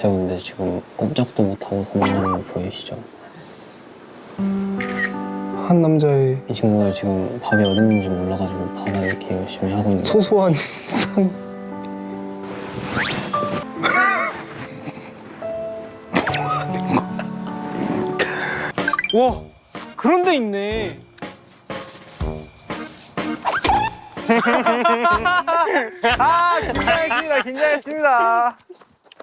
대장새우인데 지금 꼼짝도 못하고 도망가는 거 보이시죠? 한 남자의 이 친구들 지금 밥이 어딨는지 몰라가지고 밥을 이렇게 열심히 하고 있는 소소한 상 와 그런 데 있네 아 긴장했습니다 긴장했습니다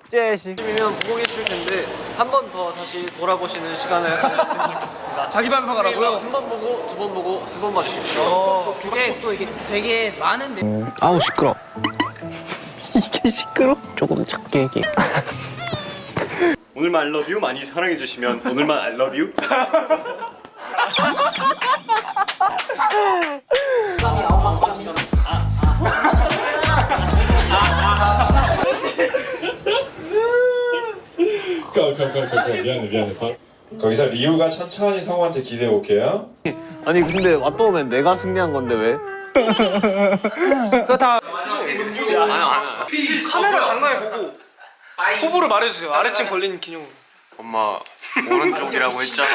째시 이면 보고 계실 텐데 한 번 더 다시 돌아보시는 시간을 가졌으면 좋겠습니다. 자기 방송하라고요? 한 번 보고 두 번 보고 세 번 봐주십시오. 그게 또 이게 되게 많은데 아우 시끄러 이게 시끄러? 조금 작게 얘기 오늘만 알러뷰 많이 사랑해 주시면 오늘만 알러뷰 미안해 미안해 거기서 리우가 천천히 성우한테 기대해 볼게요 아니 근데 왔다 오면 내가 승리한 건데 왜? 그거 다 카메라 강하게 보고 호불호 말해주세요 아래층 걸리는 기념으로 엄마 오른쪽이라고 했잖아.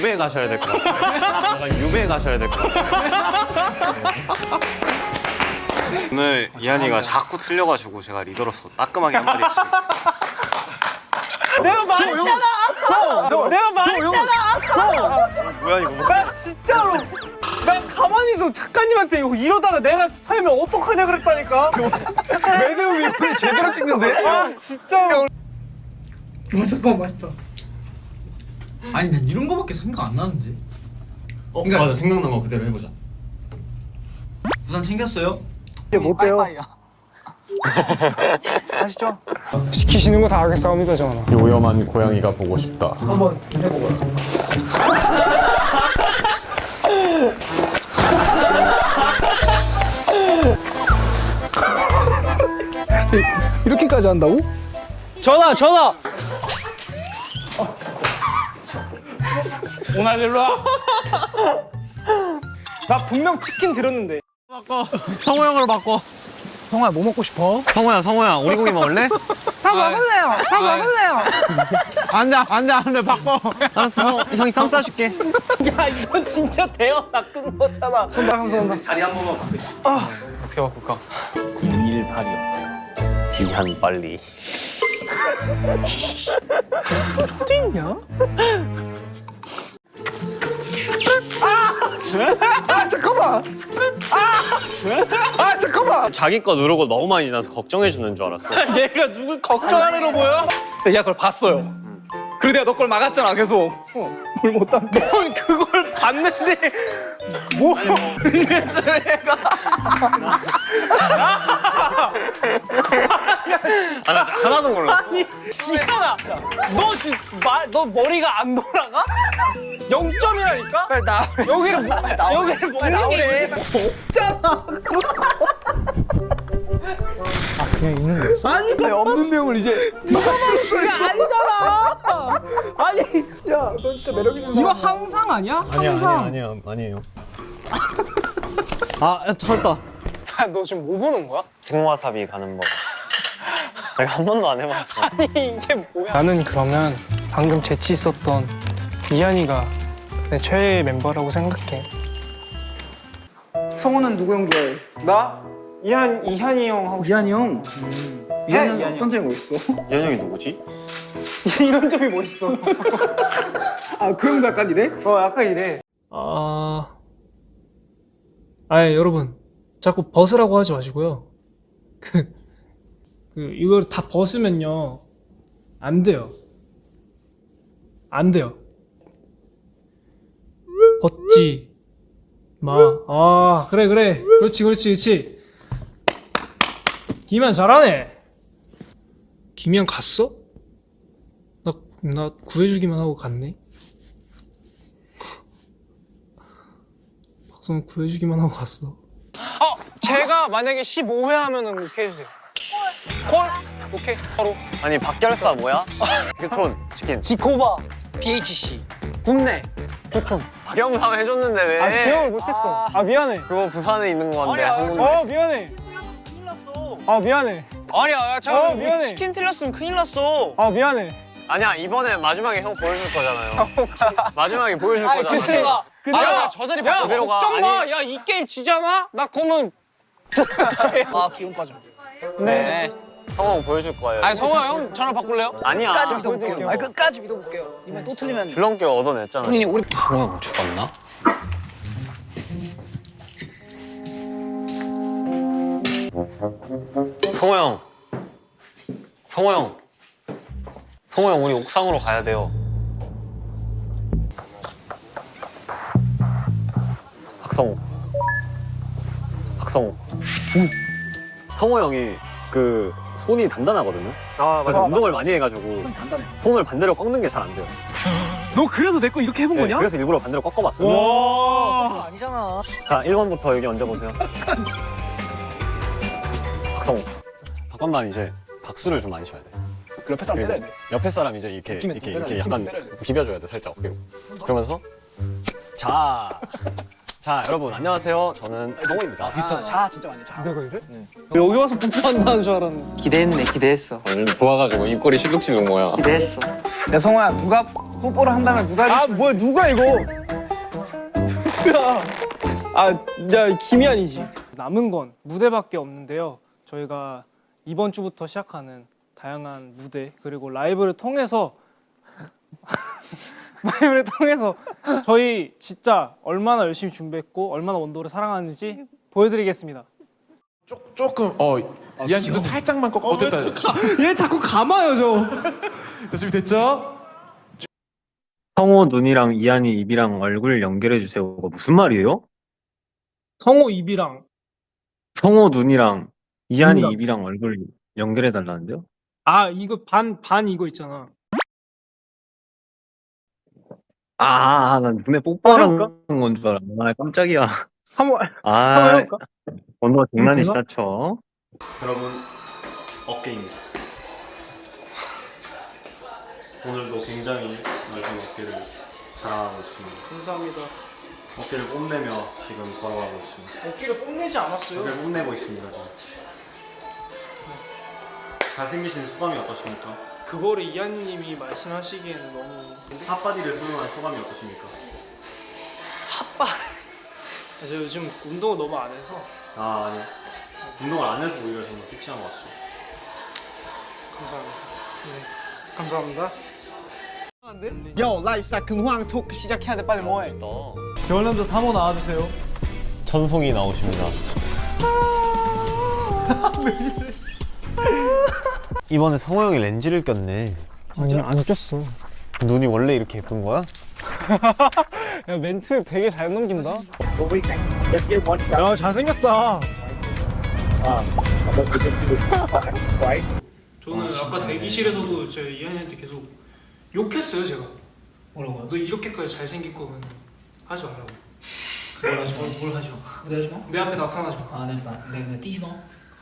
유배 가셔야 될 것 같아요. 약간 유배 가셔야 될 것 같아요. 오늘 이한이가 자꾸 틀려가지고 제가 리더로서 따끔하게 한마디 했습니다. 내가 말했잖아. 내가 말했잖아. 뭐야 이거? 나 진짜로. 나 가만히 있어. 작가님한테 이거 이러다가 내가 스파이면 어떡하냐 그랬다니까. 매드움이 이걸 제대로 찍는데? 아 진짜로. 와 잠깐만 맛있다. 아니 난 이런 거밖에 생각 안 나는데. 어, 맞아. 생각난 거 그대로 해보자. 부산 챙겼어요? 이게 못 돼요 아시죠? 시키시는 거 다 하겠사옵니다 전하 요염한 고양이가 보고 싶다. 한번 해보고요 이렇게까지 한다고? 전화 전화 오늘 일로 와. 나 분명 치킨 들었는데. 성호 형으로 바꿔. 성화야 뭐 먹고 싶어? 성호야 성호야 오리고기 먹을래? 다 먹을래요. 다 먹을래요. 안돼 안돼 안돼 바꿔. 알았어 형, 형이 쌈 싸줄게. 야 이건 진짜 대여 낚은 거잖아. 손다 형 손다. 자리 한 번만 바꾸시. 어떻게 바꿀까? 218이 어때요? 이한 빨리 있냐? 아 잠깐만. 아, 아 잠깐만. 자기 거 누르고 너무 많이 지나서 걱정해 주는 줄 알았어. 얘가 누굴 걱정하는 애 보여? 내가 그걸 봤어요. 그리고 내가 너 걸 막았잖아 계속. 뭘 못한? 넌 그걸 봤는데 뭐? 그래서 얘가 아, 나 하나도 몰랐어. 아니 이현아, 너 지금 말, 너 머리가 안 돌아가? 0점이라니까? 빨리 나 여기를 뭐, 여기를 먹는 게 없잖아. 아 그냥 있는 거 아니 없는 내용을 이제 그게 아니잖아. 아니 야 너 진짜 매력 있는 이거 항상 아니야? 아니야 아니야 아니야 아니에요. 아 찾았다. 너 지금 뭐 보는 거야? 생와사비 가는 법 내가 한 번도 안 해봤어 아니 이게 뭐야? 나는 그러면 방금 재치 있었던 이한이가 내 최애 멤버라고 생각해. 성우는 누구 형 좋아해? 나 이한 이한이 형 하고 이한이 형. 해, 이한이 형 이한이 어떤 점이 멋있어? 이현 형이 누구지? 싶 이런 점이 멋있어. 아, 그 형도 약간 이래? 어 약간 이래. 아, 아 여러분 자꾸 벗으라고 하지 마시고요. 그, 그 이걸 다 벗으면요 안 돼요. 안 돼요. 벗지 마. 아 그래 그래 그렇지 그렇지 그렇지. 김현 잘하네. 김현 갔어? 나, 나 구해주기만 하고 갔네? 박성은 구해주기만 하고 갔어. 어! 제가 만약에 15회 하면은 오케이 해주세요. 콜? 오케이. 바로. 아니 박결사 뭐야? 교촌 치킨. 지코바 BHC 국내 교촌. 박영삼 해줬는데 왜? 아 기억을 못했어. 아 미안해. 그거 부산에 있는 거 같은데. 어 미안해. 아 미안해. 아니야, 야, 잠깐 어, 미안해. 치킨 틀렸으면 큰일 났어. 아 미안해. 아니야, 이번에 마지막에 형 보여줄 거잖아요. 마지막에 보여줄 거잖아. 그때가 아, 저 자리 바꿔 그대로 가. 걱정 마. 아니, 야 이 게임 지잖아. 나 그러면 아 기운 빠져. 네. 성호 형 보여줄 거예요. 아니, 성호 형 저랑 바꿀래요? 아니야. 끝까지 믿어볼게요. 아 끝까지 믿어볼게요. 이번 또 틀리면 줄넘기 얻어냈잖아. 본인이 우리 성호 형 죽었나? 성호 형. 성호 형. 성호 형 우리 옥상으로 가야 돼요. 박성호. 박성호. 성호 형이 그 손이 단단하거든요. 아 그래서 운동을 많이 해가지고 손을 반대로 꺾는 게 잘 안 돼요. 너 그래서 내 거 이렇게 해본 네, 거냐? 그래서 일부러 반대로 꺾어봤어요. 와. 아니잖아. 자, 1번부터 여기 얹어보세요. 박성호. 박관만 이제 박수를 좀 많이 쳐야 돼. 그 옆에 사람 때려야 돼. 옆에 사람 이제 이렇게 느낌에 이렇게 좀 이렇게 때려야 약간 돼. 비벼줘야 돼 살짝 어깨로. 그러면서 자, 자 여러분 안녕하세요. 저는 성호입니다. 비슷하다. 자 진짜 많이 자. 내가 이래? 여기 와서 뽀뽀한다는 줄 알았는데. 기대했네 기대했어 좋아가지고 입꼬리 실룩실룩 뭐야. 기대했어 야 성호야 누가 뽀뽀를 한다면 누가 아 뭐야 누가 이거? 누가? 아야 김희안이지. 남은 건 무대밖에 없는데요. 저희가 이번 주부터 시작하는 다양한 무대 그리고 라이브를 통해서 라이브를 통해서 저희 진짜 얼마나 열심히 준비했고 얼마나 원도를 사랑하는지 보여드리겠습니다. 조금 어 이한 씨도 살짝만 꺾어 어, 됐다 얘 자꾸 감아요 저. 자 준비 됐죠? 성호 눈이랑 이한이 입이랑 얼굴 연결해 주세요. 무슨 말이에요? 성호 입이랑 성호 눈이랑 이한이. 입이랑 얼굴 연결해 달라는데요? 아 이거 반 반 이거 있잖아. 아, 아, 난 눈에 뽀뽀하는 건 줄 알았네. 아, 깜짝이야. 한번 한번 아, 해볼까? 원도가 장난이 되나? 시다쳐. 여러분 어깨입니다. 오늘도 굉장히 넓은 어깨를 자랑하고 있습니다. 감사합니다. 어깨를 뽐내며 지금 걸어가고 있습니다. 어깨를 뽐내지 않았어요. 어깨를 뽐내고 있습니다 지금. 잘생기신 소감이 어떠십니까? 그거를 이한님이 말씀하시기에는 너무 핫바디를 소유한 소감이 어떠십니까? 저 요즘 운동을 너무 안 해서 아 아니요. 운동을 안 해서 오히려 저는 섹시한 것 같습니다. 감사합니다. 네, 감사합니다. 요 라이프스타일 근황 토크 시작해야 돼 빨리 뭐해? 겨울남자 3호 나와주세요. 천송이 나오십니다. 이번에 성호 형이 렌즈를 꼈네. 아니 안 꼈어. 눈이 원래 이렇게 예쁜 거야? 야 멘트 되게 잘 넘긴다. 야 잘생겼다. 저는 아까 대기실에서도 제 이한이한테 계속 욕했어요 제가. 뭐라고요? 너 이렇게까지 잘생길 거면 하지 말라고. 뭘 하지 마. 뭘 하지 마. 무대 하지 마. 내 앞에 나타나지 마. 아 내가 내가 뛰지 마.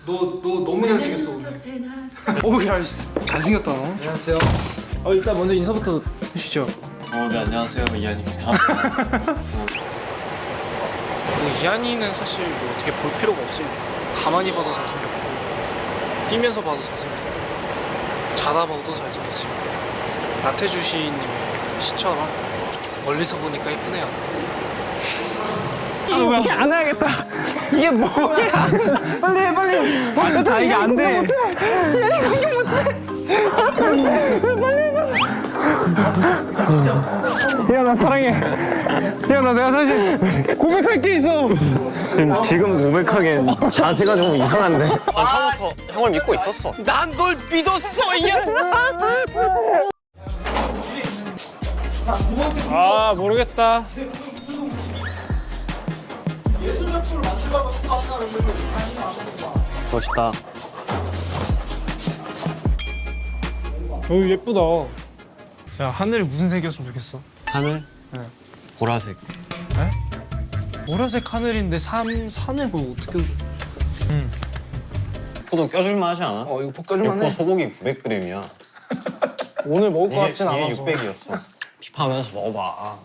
너 너 너무 잘생겼어 오늘. 오야 잘생겼다 너. 안녕하세요. 어 일단 먼저 인사부터 해주시죠. 어, 네, 안녕하세요. 이한입니다. 뭐 이한이는 사실 뭐 어떻게 볼 필요가 없이 가만히 봐도 잘생겼고 뛰면서 봐도 잘생겼고 자다 봐도 잘생겼습니다 나태주 시인님의 시처럼 멀리서 보니까 예쁘네요 이렇게 안 해야겠다. 이게 뭐야? 빨리 해 빨리 아 이게 안돼. 야나 사랑해. 야나 내가 사실 고백할 게 있어. 지금, 지금 고백하기엔 자세가 좀 이상한데? 난 처음부터 형을 믿고 있었어. 난 널 믿었어 이 아 모르겠다 멋있다. 오 예쁘다 야 하늘이 무슨 색이었으면 좋겠어 하늘? 보라색. 보라색 하늘인데 산, 산에 뭐 어떻게 포도 껴줄만 하지 않아? 어 이거 볶아줄만 육포 해. 소고기 900g이야. 오늘 먹을 것 같진 이게 않아서 600이었어. 피파하면서 먹어봐.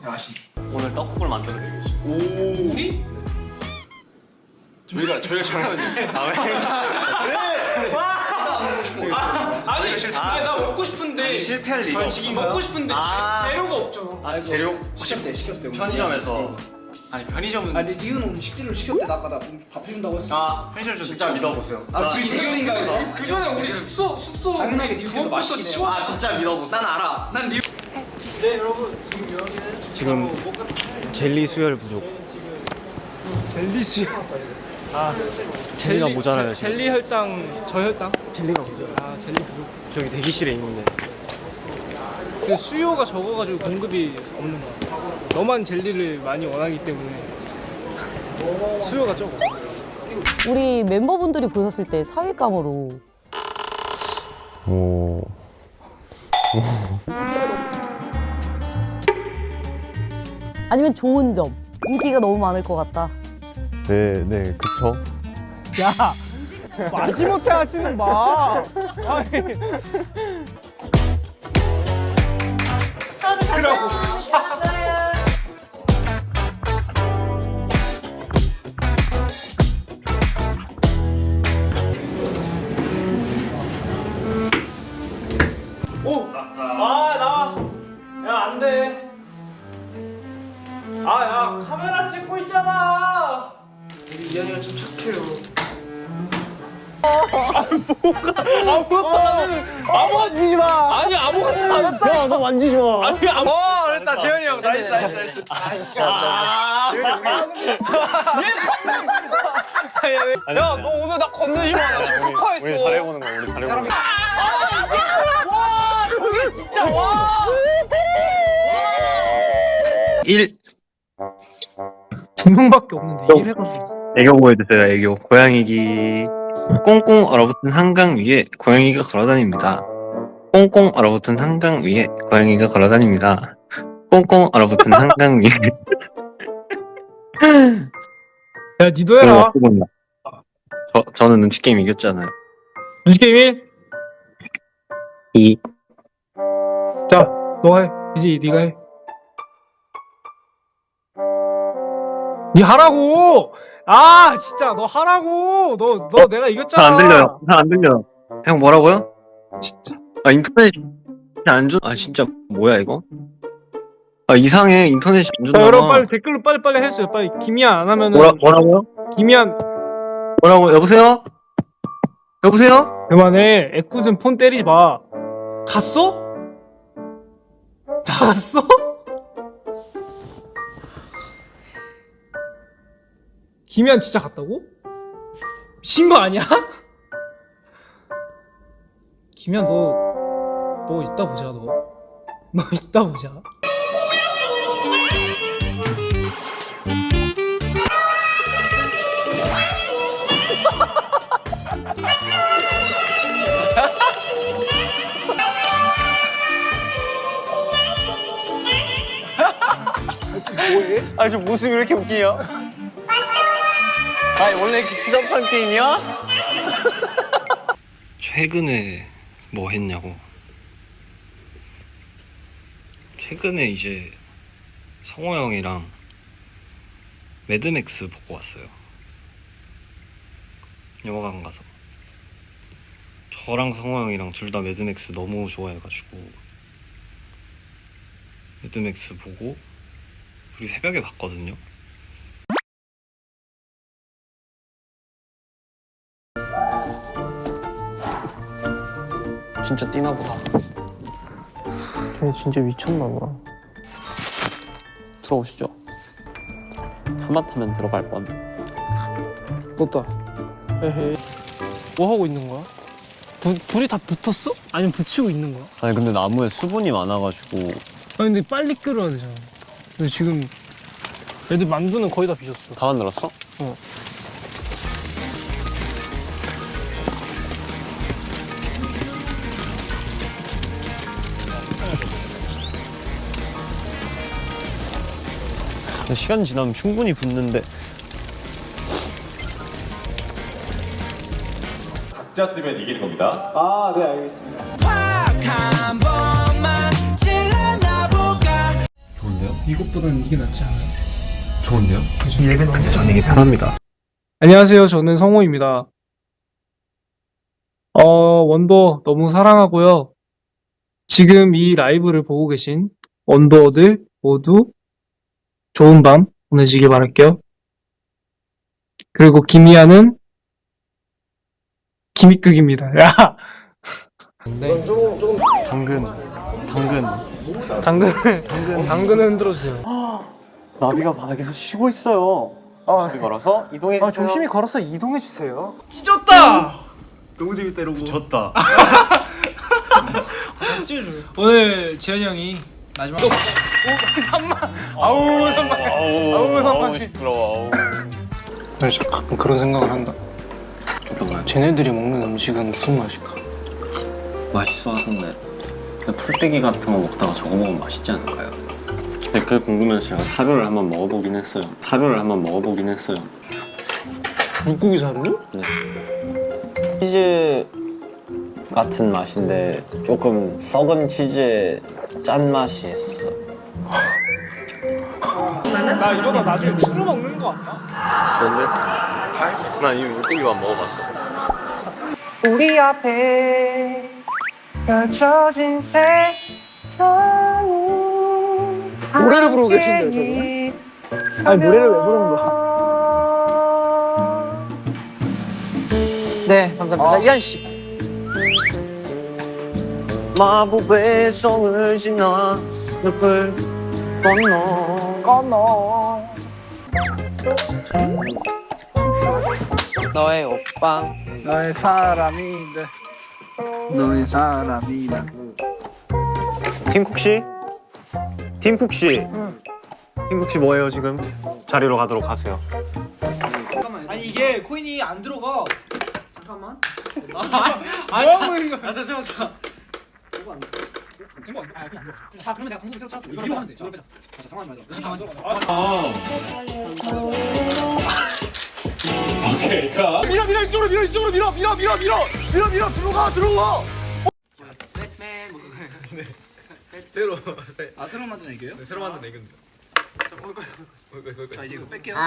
오늘 떡국을 만들어 드리겠습니다. 저희가 저희가 잘하는 먹고 싶은 거 아니 아니 나 먹고 싶은데. 실패할 리가 지금 먹고 싶은데 아. 재- 재료가 없잖아 아 재료? 시켰대 시켰대. 편의점에서? 아니 편의점은 아니 리우는 식재료를 시켰대. 나 아까 나 밥 해준다고 했어. 아 편의점 저 진짜 믿어보세요. 아 지금 대결인가 이거? 그 전에 우리 숙소 숙소 당연하게 부엌부터 맛있긴 해요. 치워 아 진짜 믿어보세요. 난 알아. 난 리우 지금 젤리 수혈 부족. 젤리 수요 아 젤리가 모자라요, 젤- 젤리 혈당 저혈당? 젤리가 부족. 아 젤리 부족. 저기 대기실에 있는데. 그 수요가 적어가지고 공급이 없는 거야 너만 젤리를 많이 원하기 때문에. 수요가 적어. 우리 멤버분들이 보셨을 때 사윗감으로. 오. 아니면 좋은 점. 인기가 너무 많을 것 같다. 네, 네, 그쵸. 야 마지못해 하시는 마 아니 오! 만지지 마. 아니, 아무 어, 됐다. 재현이 형. 나이스, 나이스, 나이스. 아, 야, 너 오늘 나 건드지 마. 나 지금 축하했어. 우리 잘해보는 거야, 우리 잘해보는 거. 와, 저게 진짜, 와! 1 두 명밖에 없는데 일 해가지고 애교 보여주세요 애교 고양이기 꽁꽁 얼어붙은 한강 위에 고양이가 걸어다닙니다 꽁꽁 얼어붙은 한강 위에 고양이가 걸어다닙니다. 꽁꽁 얼어붙은 한강 위에. 야 니도 해라. 저, 저는 눈치 게임 이겼잖아요. 눈게임이? 이. 자 너가 해. 이제 네가 해. 니 하라고! 아 진짜. 너 하라고! 너 너 내가 이겼잖아. 잘안 들려요. 잘 안 들려요. 형 뭐라고요? 진짜 아 인터넷 안 준.. 아 진짜 뭐야 이거? 아 이상해 인터넷이 안자 준다 여러분 빨리 댓글로 빨리 빨리 해주세요 빨리 김이안 안 하면은 뭐라, 뭐라고요? 김이안 뭐라고 여보세요? 여보세요? 그만해 애꿎은 폰 때리지 마 갔어? 나갔어? 김이안 진짜 갔다고? 미친 거 아니야? 김이안 너, 너 이따 보자 너. 너 이따 보자. 아, 저 모습이 왜 이렇게 웃기냐? 아, 원래 이렇게 주접한 게임이야? 최근에 뭐 했냐고. 최근에 이제 성호 형이랑 매드맥스 보고 왔어요. 영화관 가서. 저랑 성호 형이랑 둘 다 매드맥스 너무 좋아해가지고 매드맥스 보고 우리 새벽에 봤거든요. 진짜 뛰나 보다. 쟤 진짜 미쳤나 봐. 들어오시죠. 하마터면 들어갈 뻔. 떴다. 에헤이. 뭐 하고 있는 거야? 불, 불이 다 붙었어? 아니면 붙이고 있는 거야? 아니 근데 나무에 수분이 많아가지고 아니 근데 빨리 끓여야 되잖아. 근데 지금 애들 만두는 거의 다 빚었어. 다 만들었어? 어. 시간 지나면 충분히 붙는데 각자 뜨면 이기는 겁니다. 아, 네, 알겠습니다. 좋은데요? 이것보다는 이게 낫지 않아요? 좋은데요? 안녕하세요. 저는 성호입니다. 어, 원더 너무 사랑하고요. 지금 이 라이브를 보고 계신 원더들 모두 좋은 밤 보내시길 바랄게요. 그리고 김희아는 김희극입니다. 야! 당근. 당근. 당근, 당근, 당근을 흔들어주세요. 나비가 바닥에서 쉬고 있어요. 조심히 걸어서 이동해 주세요. 아, 조심히 걸어서 이동해 주세요. 찢었다. 너무 재밌다 이러고. 졌다. 오늘 재현이 형이 마지막 아우 정말. 아우 너무 시끄러워. 그래서 가끔 그런 생각을 한다. 어떤 거야? 쟤네들이 먹는 음식은 무슨 맛일까? 맛있어 하던데. 근데 풀떼기 같은 거 먹다가 저거 먹으면 맛있지 않을까요? 근데 그게 궁금해서 제가 사료를 한번 먹어보긴 했어요. 사료를 한번 먹어보긴 했어요. 물고기 사료? 치즈 같은 맛인데 조금 썩은 치즈의 짠 맛이 있어. 나 이러다 나중에 주로 먹는 거 아니야? 좋은데? 난 이미 물고기만 먹어봤어. 우리 앞에 펼쳐진 세상이 노래를 부르고 계신데요, 저분? 아니, 노래를 왜 부르는 거야? 네, 감사합니다. 자, 이한 씨. 마법의 성을 지나 늪을 건너 건너. 너의 옷방 너의 사람인데 너의 사람이다. 팀쿡 씨? 팀쿡 씨? 팀쿡 씨 뭐예요 지금? 자리로 가도록 하세요. 아니 이게 코인이 안 들어가 잠깐만. 아니 뭐 하는 거야 아잠 된거 아니야? 아 그냥 안 돼. 아 그러면 내가 방송 새로 찾았어. 이거 하면 돼. 빼자. 자, 잠깐만 맞아. 오케이 가. 밀어 밀어 이쪽으로 밀어 이쪽으로 밀어 밀어 밀어 밀어 밀어 밀어 들어가 들어가. 아 새로 만든 애교요? 네 새로 만든 애교입니다. 자 이제 이거 뺄게요.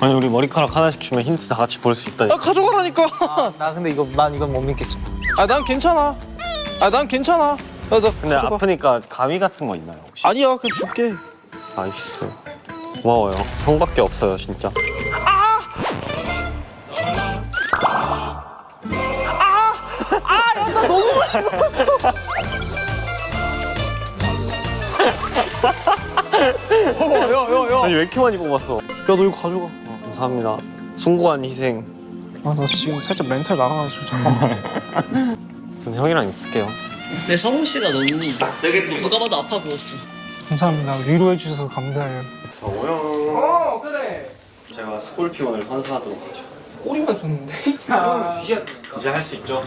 아니 우리 머리카락 하나씩 주면 힌트 다 같이 볼 수 있다. 아, 가져가라니까. 나 근데 이거 난 이건 못 믿겠어. 아, 난 괜찮아. 아, 난 괜찮아. 나, 나 근데 가져가. 아프니까 가위 같은 거 있나요 혹시? 아니야, 그냥 줄게. 나이스. 고마워요. 형밖에 없어요 진짜. 야 야야. 아니 왜 이렇게 많이 뽑았어? 야 너 이거 가져가. 어, 감사합니다. 숭고한 희생. 아, 나 지금 살짝 멘탈 나가가지고 잠깐만. 무슨 형이랑 있을게요. 내 성우 씨가 너무 내가 누가 봐도 아파 보였어. 감사합니다. 위로해 주셔서 감사해요. 정우형. 어, 그래. 제가 스콜피온을 선사하도록 하죠. 꼬리만 줬는데. 이제 할 수 있죠.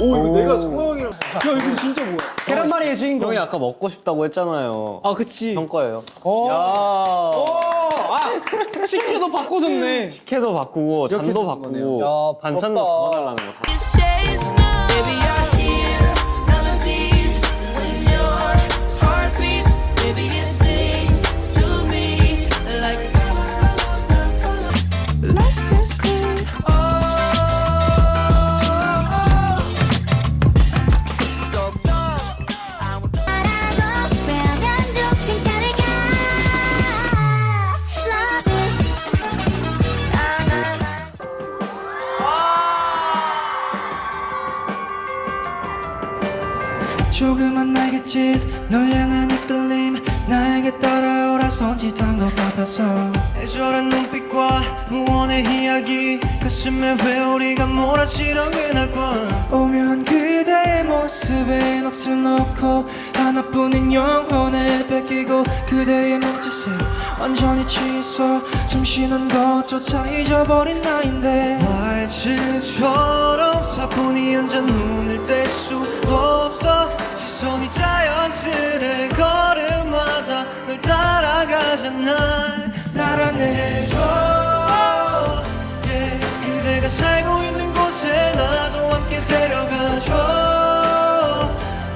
오, 이거 내가 형이랑. 야, 이거 진짜 뭐야? 계란말이의 주인공. 형이 아까 먹고 싶다고 했잖아요. 아, 그치. 형 거예요. 어. 야. 아, 식혜도 바꿔줬네. 식혜도 바꾸고 잔도 바꾸고 야, 반찬도. 담아달라는 거 다. 조그만 날갯짓 널 향한 이끌림 나에게 따라오라 손짓한 것 같아서. 애절한 눈빛과 무언의 이야기 가슴에 회오리가 몰아치던 그날 밤 오묘한 그대의 모습에 넋을 놓고 하나뿐인 영혼을 뺏기고 그대의 몸짓에 완전히 취해서 숨 쉬는 것조차 잊어버린 나인데. 말질처럼 사뿐히 앉아 눈을 뗄 수 없어. 시선이 자연스레 걸음마다 널 따라가잖아 날 안내해줘. yeah. 그대가 살고 있는 곳에 나도 함께 데려가줘.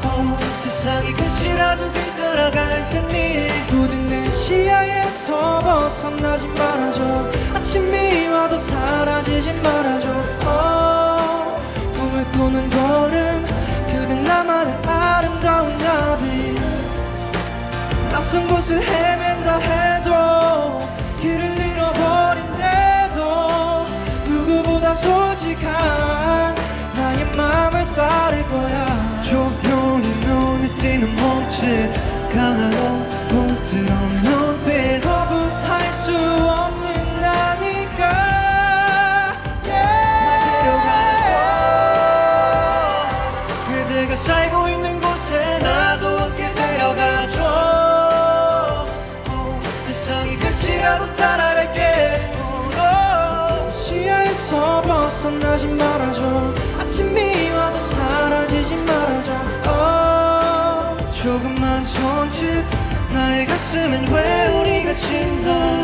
어, 세상이 끝이라도 뒤따라갈 테니 부디 내 시야에 서 벗어나지 말아줘. 아침이 와도 사라지지 말아줘. 어, 서두르는 걸음 그건 나만의 아름다운 나비. 낯선 곳을 헤맨다 해도 길을 잃어버린데도 누구보다 솔직한 나의 마음을 따를 거야. 조용히 눈에 띄는 몸짓 강한 가슴엔 왜 우리가 친다